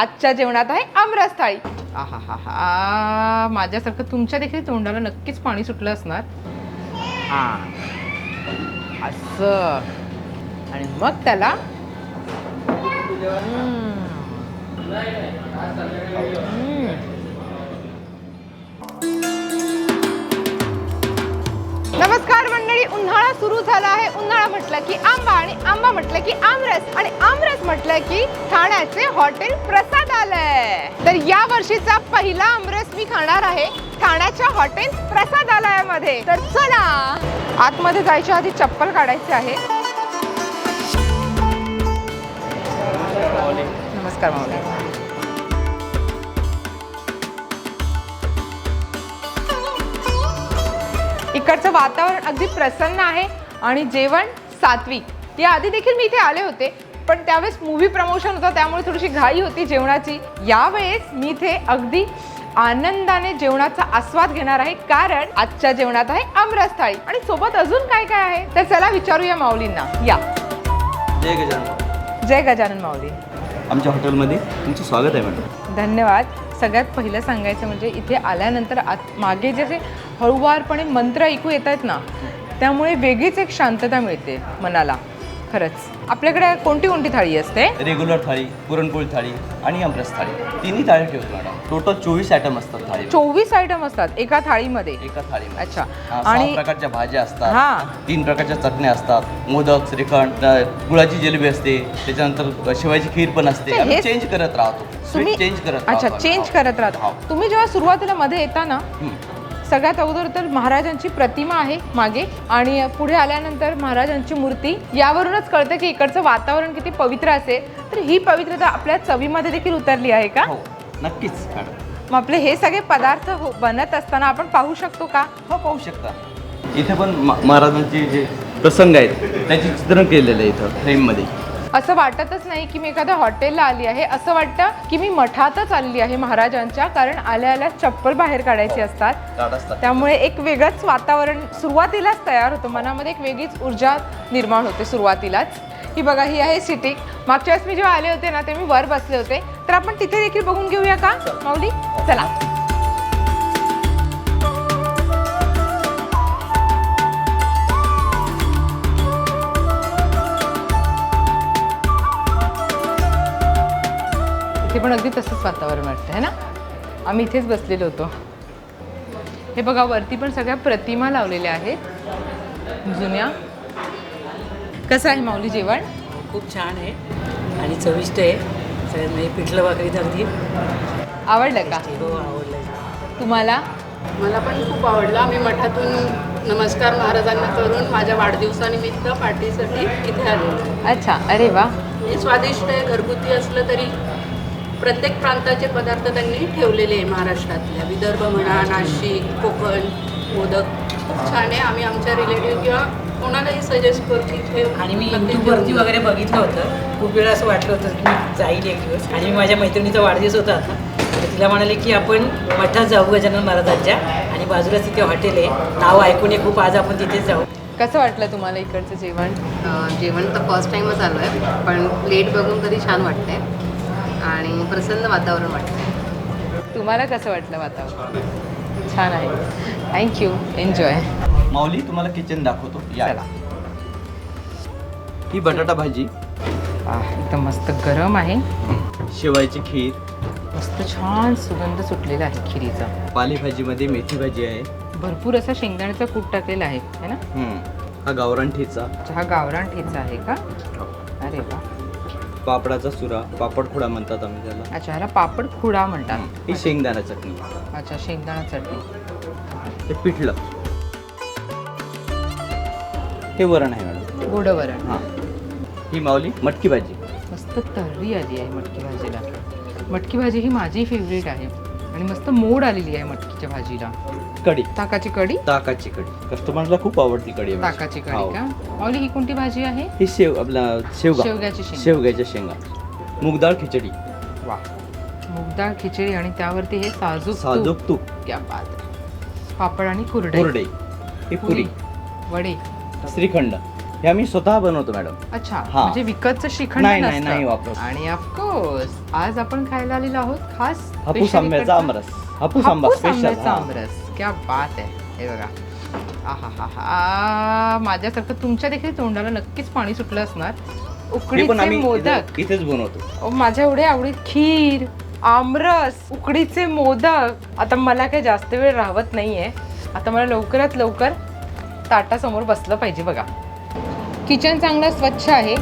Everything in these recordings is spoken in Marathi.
आजच्या जेवणात आहे आमरस थाळी आहा हा हा माझ्यासारखं तुमच्या देखील तोंडाला नक्कीच पाणी सुटलं असणार. हां. असं. आणि मग त्याला मंडळी उन्हाळा सुरू झाला आहे. उन्हाळा म्हटलं की आंबा आणि आंबा म्हटलं की आमरस आणि आमरस म्हटलं की ठाण्याचे हॉटेल प्रसाद आलंय. तर या वर्षीचा पहिला आमरस मी खाणार आहे. ठाण्याच्या हॉटेल प्रसाद आलयामध्ये तर चला आतमध्ये जायच्या आधी चप्पल काढायची आहे. नमस्कार माऊली. इकडचं वातावरण अगदी प्रसन्न आहे आणि जेवण सात्विक. या आधी देखील मी इथे आले होते पण त्यावेळेस मूवी प्रमोशन होतं त्यामुळे थोडीशी घाई होती जेवणाची. यावेळेस मी इथे अगदी आनंदाने जेवणाचा आस्वाद घेणार आहे कारण आजच्या जेवणात आहे आमरस थाळी आणि सोबत अजून काय काय आहे? तर चला विचारूया माऊलींना. या. जय गजानन. जय गजानन माऊली. आमच्या हॉटेलमध्ये तुमचं स्वागत आहे मॅडम धन्यवाद. सगळ्यात पहिलं सांगायचं म्हणजे इथे आल्यानंतर आत मागे जे जे हळूवारपणे मंत्र ऐकू येत आहेत ना त्यामुळे वेगळीच एक शांतता मिळते मनाला. खरंच. आपल्याकडे कोणती कोणती थाळी असते? रेग्युलर थाळी पुरणपोळी थाळी आणि आमरस थाळी. तिन्ही थाळी ठेवतो मॅडम. टोटल चोवीस आयटम असतात थाळी चोवीस आयटम असतात एका थाळीमध्ये? एका थाळीमध्ये. अच्छा. हा, आणि- प्रकारच्या भाज्या हा. असतात तीन प्रकारच्या चटण्या असतात. मोदक श्रीखंड अ, गुळाची जिलेबी असते. त्याच्यानंतर शिवायची खीर पण असते. आम्ही चेंज करत राहतो. तुम्ही चेंज करत अच्छा राहतो चेंज आम्ही. करत राहता. हो. तुम्ही जेव्हा सुरुवातीला मध्ये येता ना. सगळ्यात अगोदर तर महाराजांची प्रतिमा आहे मागे आणि पुढे आल्यानंतर महाराजांची मूर्ती. यावरूनच कळतं की इकडचं वातावरण किती पवित्र असेल. तर ही पवित्रता आपल्या चवीमध्ये देखील उतरली आहे का? हो. नक्कीच मॅडम. मग आपले हे सगळे पदार्थ हो- बनत असताना आपण पाहू शकतो का? हो पाहू शकता. इथे पण मा- महाराजांचे जे प्रसंग आहेत त्याचे चित्रण केलेलं आहे इथं फ्रेममध्ये. असं वाटतच नाही की मी एखाद्या हॉटेलला आली आहे. असं वाटतं की मी मठातच आलेली आहे महाराजांच्या कारण आल्या आल्या चप्पल बाहेर काढायची असतात. काढ असतात. त्यामुळे एक वेगळंच वातावरण सुरुवातीलाच तयार होतं. मनामध्ये एक वेगळीच ऊर्जा निर्माण होते सुरुवातीलाच. ही बघा ही आहे सिटिंग मागच्या वेळेस मी जेव्हा आले होते ना ते मी वर बसले होते. तर आपण तिथे देखील बघून घेऊया का माऊली? चला. इथे पण अगदी तसंच वातावरण वाटतं आहे ना? आम्ही इथेच बसलेलो होतो. हे बघा वरती पण सगळ्या प्रतिमा लावलेल्या आहेत जुन्या. कसं आहे माऊली जेवण? खूप छान आहे आणि चविष्ट आहे. सगळ्यात म्हणजे पिठलं भाकरी तर अगदी आवडलं का? हो आवडलं. तुम्हाला? मला पण खूप आवडलं. आम्ही मठातून नमस्कार महाराजांना करून माझ्या वाढदिवसानिमित्त पार्टीसाठी इथे आलेलो अच्छा अरे वा. हे स्वादिष्ट आहे घरगुती असलं तरी प्रत्येक प्रांताचे पदार्थ त्यांनी ठेवलेले आहे महाराष्ट्रातल्या. विदर्भ म्हणा नाशिक कोकण मोदक. खूप छान आहे. आम्ही आमच्या रिलेटिव्ह किंवा कोणालाही सजेस्ट करू की इथे आणि मी यूट्यूबवरती वगैरे बघितलं होतं. खूप वेळा असं वाटलं होतं की मी जाईल एक दिवस. आणि मी माझ्या मैत्रिणीचा वाढदिवस होता आता. तर तिला म्हणाले की आपण मठात जाऊ गजानन महाराजांच्या आणि बाजूलाच तिथे हॉटेल आहे. नाव ऐकून आहे खूप आज आपण तिथेच जाऊ. कसं वाटलं तुम्हाला इकडचं जेवण? जेवण तर फर्स्ट टाईमच आलो आहे पण प्लेट बघून तरी छान वाटते आणि प्रसन्न वातावरण वाटतं तुम्हाला कसं वाटलं वातावरण? छान आहे. थँक्यू एन्जॉय माऊली तुम्हाला किचन दाखवतो. या. चला. ही बटाटा भाजी. एकदम मस्त गरम आहे. शेवायची खीर. मस्त छान सुगंध सुटलेला आहे खिरीचा. पालेभाजीमध्ये मेथी भाजी आहे. भरपूर असा शेंगदाण्याचा कूट टाकलेला आहे है ना? हम्म. हा गावरान ठेचा. हा गावरान ठेचा आहे का? अरे वा. पापडाचा सुरा पापड खुडा म्हणतात आम्ही त्याला. अच्छा ह्याला पापड खुडा म्हणतात. ही शेंगदाणा चटणी. अच्छा शेंगदाणा चटणी. हे पिठलं. हे वरण आहे मॅडम. गोड वरण. हां. ही माऊली मटकी भाजी. मस्त तर्री आली आहे मटकी भाजीला. मटकी भाजी ही माझी फेवरेट आहे. आणि मस्त मोड आलेली आहे मटकीच्या भाजीला. कढी. ताकाची कढी? ताकाची कढी. कस्टमरला खूप आवडती कढी आहे माझी. ताकाची हो. कढी का? माऊली ही कोणती भाजी आहे? ही शेव आपला शेवगा. शेवग्याची शेंगा. शेवग्याच्या शेंगा. मुगडाळ खिचडी. वा. मुगडाळ खिचडी आणि त्यावरती हे साजूक साजूक तूप. तूप क्या बात. आहे. पापड आणि कुरडे कुरडे ही पुरी. वडे. श्रीखंड. हे आम्ही स्वतः बनवतो मॅडम. अच्छा हा. म्हणजे विकतचं श्रीखंड नाही, नाही, नसतं. नाही वापरत. आणि ऑफकोर्स आज आपण खायला आलेलो आहोत खास हापूस special आंब्याचा इकडचा- आमरस. हापूस आंबा हापूस स्पेशल आंब्याचा आमरस. क्या बात आहे. हे बघा. माझ्यासारखं तुमच्या देखील तोंडाला नक्कीच पाणी सुटलं असणार. हे पण उकडीचे आम्ही मोदक. इथे- इथेच बनवतो. अहो, माझ्या एवढे आवडीत खीर आमरस उकडीचे मोदक. आता मला काही जास्त वेळ राहत नाहीये. आता मला लवकरात लवकर ताटासमोर बसलं पाहिजे बघा. किचन चांगलं स्वच्छ आहे.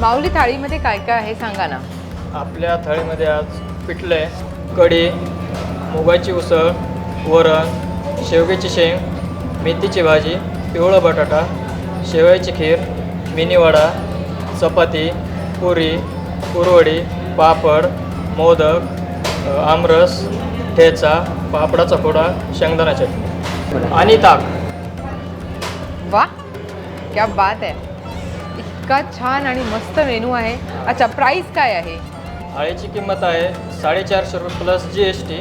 माऊली थाळीमध्ये काय काय आहे सांगा ना. आपल्या थाळीमध्ये आज पिठले कढी मुगाची उसळ वरण शेवग्याची शेंग मेथीची भाजी पिवळा बटाटा शेवयाची खीर मिनीवडा चपाती पुरी पुरवडी पापड मोदक आमरस ठेचा पापडाचा फोडा शेंगदाणा चटणी आणि ताक. वा क्या बात आहे. इतका छान आणि मस्त मेनू आहे. अच्छा प्राइस काय आहे? थाळीची किंमत आहे साडेचारशे रुपये प्लस जी एस टी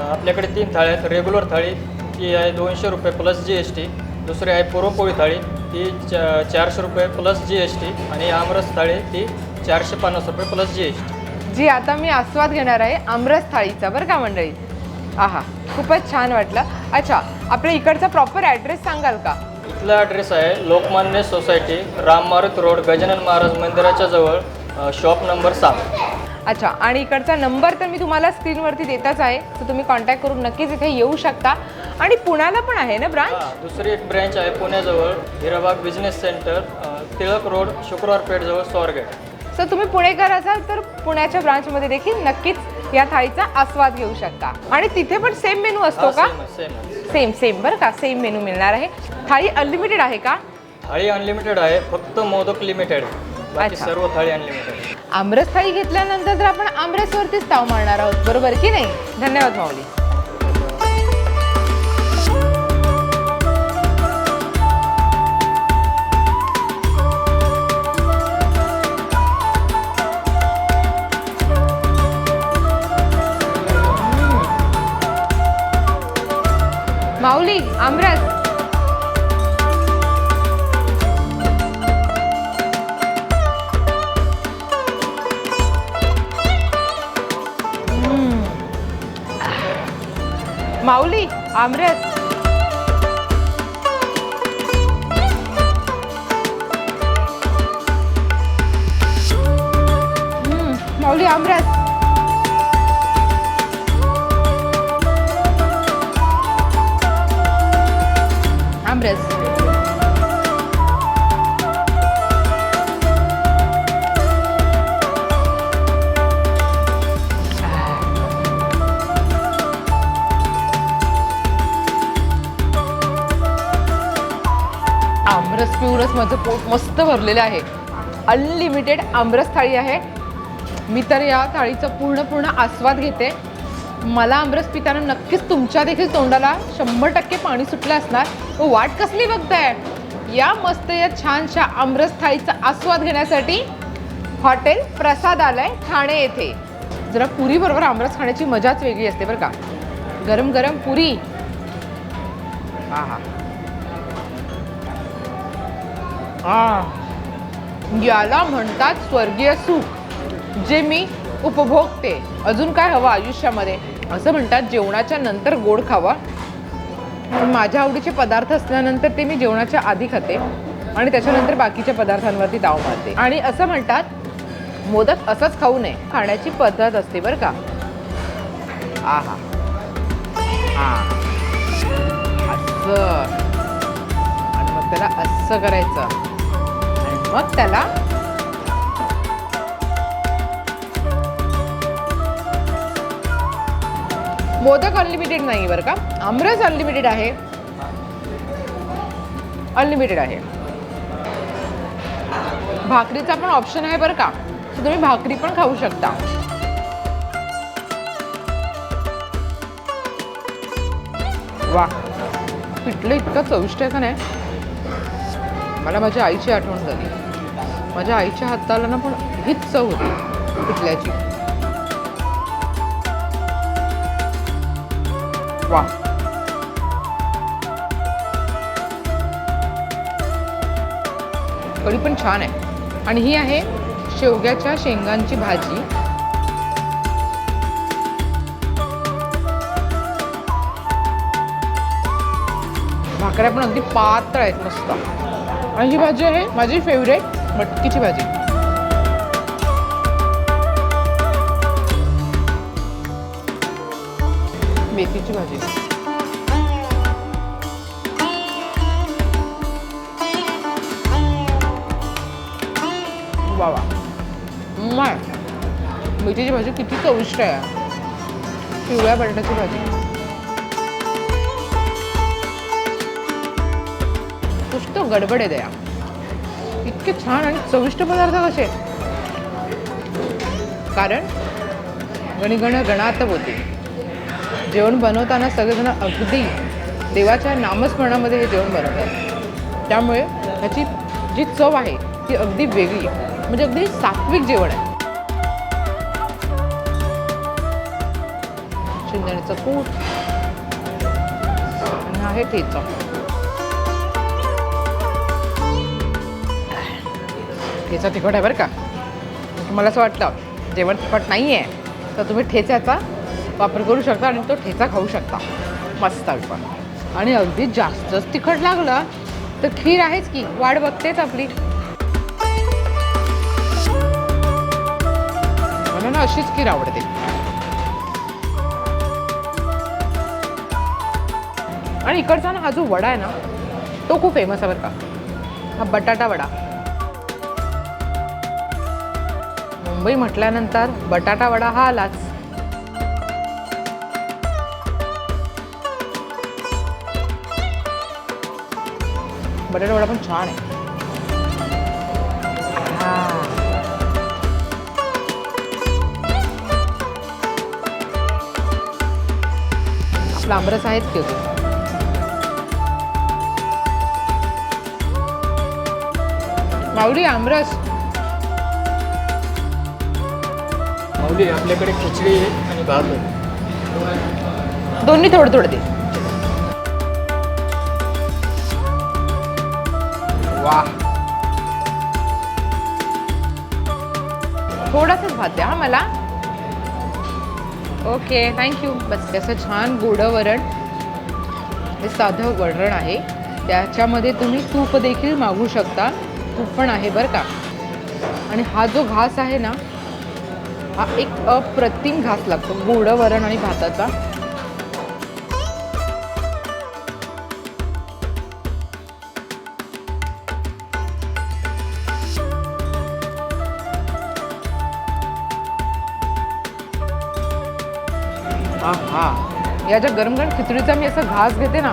आपल्याकडे तीन थाळी आहेत. रेग्युलर थाळी ती आहे दोनशे रुपये प्लस जी एस टी दुसरी आहे पुरणपोळी थाळी ती चा चारशे रुपये प्लस जी एस टी आणि आमरस थाळी ती चारशे पन्नास रुपये प्लस जी एस टी जी आता मी आस्वाद घेणार आहे आमरस थाळीचा बरं का मंडळी? आहा खूपच छान वाटलं. अच्छा आपल्या इकडचा प्रॉपर ॲड्रेस सांगाल का? इथला ॲड्रेस आहे लोकमान्य सोसायटी राम मारुत रोड गजानन महाराज मंदिराच्या जवळ शॉप नंबर सात. अच्छा आणि इकडचा नंबर तर मी तुम्हाला स्क्रीनवरती देताच आहे तर तुम्ही कॉन्टॅक्ट करून नक्कीच इथे येऊ शकता. आणि पुण्याला पण आहे ना ब्रांच हा, दुसरी एक ब्रँच आहे पुण्याजवळ हिराबाग बिझनेस सेंटर अ, टिळक रोड शुक्रवार पेठजवळ स्वारगेट. सो तुम्ही पुणेकर असाल तर पुण्याच्या ब्रांचमध्ये देखील नक्कीच या थाळीचा आस्वाद घेऊ शकता. आणि तिथे पण सेम मेनू असतो का? सेम सेम सेम बरं का सेम मेनू मिळणार आहे. थाळी अनलिमिटेड आहे का? थाळी अनलिमिटेड आहे फक्त मोदक लिमिटेड बाकी अच्छा. सर्व थाळी अनलिमिटेड आमरस थाळी घेतल्यानंतर तर आपण आमरसवरतीच ताव मारणार आहोत बरोबर की नाही? धन्यवाद माऊली. माऊली आमरस. माऊली आमरस. माऊली आमरस. आमरस. भरूनच माझं पोट मस्त भरलेलं आहे. अनलिमिटेड आमरस थाळी आहे. मी तर या थाळीचा पूर्ण पूर्ण आस्वाद घेते. मला आमरस पिताना नक्कीच तुमच्या देखील तोंडाला शंभर टक्के पाणी सुटलं असणार. व वाट कसली बघताय? या मस्त या छानशा आमरस थाळीचा आस्वाद घेण्यासाठी हॉटेल प्रसाद आलंय ठाणे येथे. जरा पुरी बरोबर आमरस खाण्याची मजाच वेगळी असते बरं का. गरम गरम पुरी. हा हा. आ, याला म्हणतात स्वर्गीय सुख जे मी उपभोगते. अजून काय हवं आयुष्यामध्ये? असं म्हणतात जेवणाच्या नंतर गोड खावा. पण माझ्या आवडीचे पदार्थ असल्यानंतर ते मी जेवणाच्या आधी खाते आणि त्याच्यानंतर बाकीच्या पदार्थांवरती दाव मारते. आणि असं म्हणतात मोदक असंच खाऊ नये. खाण्याची पद्धत असते बरं का. आहा. असं. आणि मग त्याला असं करायचं. मग त्याला मोदक अनलिमिटेड नाही बरं का? आमरस अनलिमिटेड आहे. अनलिमिटेड आहे. भाकरीचा पण ऑप्शन आहे बरं का? तुम्ही भाकरी पण खाऊ शकता. वा पिठलं इतकं चविष्ट आहे का नाही? मला माझ्या आईची आठवण झाली. माझ्या आईच्या हाताला ना पण हीच चव होती पिठल्याची वा कढी पण छान आहे. आणि ही आहे शेवग्याच्या शेंगांची भाजी. भाकऱ्या पण अगदी पातळ आहेत मस्त. आणि ही भाजी आहे माझी फेवरेट मटकीची भाजी. मेथीची भाजी. वा वा. माय मेथीची भाजी किती चविष्ट आहे. पिवळ्या बटाट्याची भाजी. नुसतं गडबड आहे दया इतके छान आणि चविष्ट पदार्थ कसे? कारण गणिगण गणात होते. जेवण बनवताना सगळेजण अगदी देवाच्या नामस्मरणामध्ये हे जेवण बनवतात. त्यामुळे ह्याची जी चव आहे ती अगदी वेगळी. आहे म्हणजे अगदी सात्विक जेवण आहे. शेंगदाण्याचं कूट. आणि आहे ठेचा. ठेचा तिखट आहे बरं का. तुम्हाला असं वाटलं जेवण तिखट नाही आहे तर तुम्ही ठेच्याचा वापर करू शकता आणि तो ठेचा खाऊ शकता. मस्त पण आणि अगदी जास्तच तिखट लागलं तर खीर आहेच की वाढ बघतेच आपली. मला ना अशीच खीर आवडते. आणि इकडचा ना हा जो वडा आहे ना तो खूप फेमस आहे बरं का. हा बटाटा वडा. मुंबई म्हटल्यानंतर बटाटा वडा हा आलाच. बटाटा वडा पण छान आहे. हा. आपला आमरस आहेच की माऊली आमरस. माऊली आपल्याकडे खिचडी आहे आणि भात आहे. दोन्ही थोडं थोडं दे. वा थोडासाच भात द्या हा मला. ओके थँक्यू बस त्याचं छान गोडं वरण. हे साधं वरण आहे. त्याच्यामध्ये तुम्ही तूप देखील मागू शकता. तूप पण आहे बरं का. आणि हा जो घास आहे ना हा एक अप्रतिम घास लागतो गोडं वरण आणि भाताचा. हा या ज्या गरम गरम खिचडीचा मी असा घास घेते ना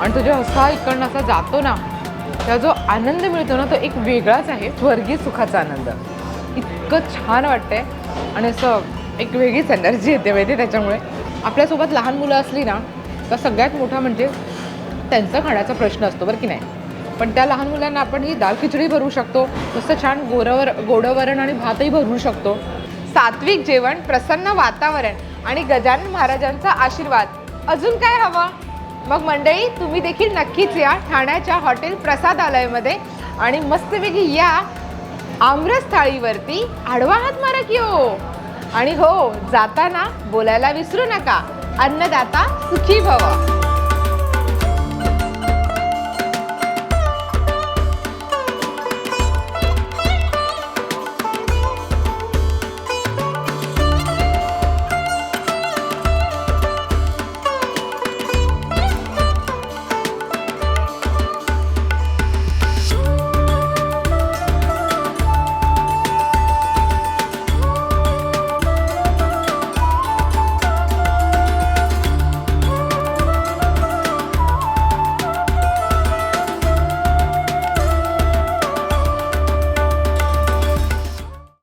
आणि तो जेव्हा असा इकडनं असा जातो ना त्या जो आनंद मिळतो ना तो एक वेगळाच आहे स्वर्गीय सुखाचा आनंद. इतकं छान वाटतंय. आणि असं एक वेगळीच एनर्जी येते माहिती त्याच्यामुळे. आपल्यासोबत लहान मुलं असली ना तर सगळ्यात मोठा म्हणजे त्यांचा खाण्याचा प्रश्न असतो बरं की नाही. पण त्या लहान मुलांना आपण ही दाल खिचडी भरू शकतो तसं छान गोरवर गोडवरण आणि भातही भरू शकतो. सात्विक जेवण प्रसन्न वातावरण आणि गजानन महाराजांचा आशीर्वाद. अजून काय हवं? मग मंडळी तुम्ही देखील नक्कीच या ठाण्याच्या हॉटेल प्रसादालयमध्ये आणि मस्तपैकी या आमरस थाळीवरती आडवा हात मारा की हो. आणि हो जाताना बोलायला विसरू नका. अन्नदाता सुखी भवा.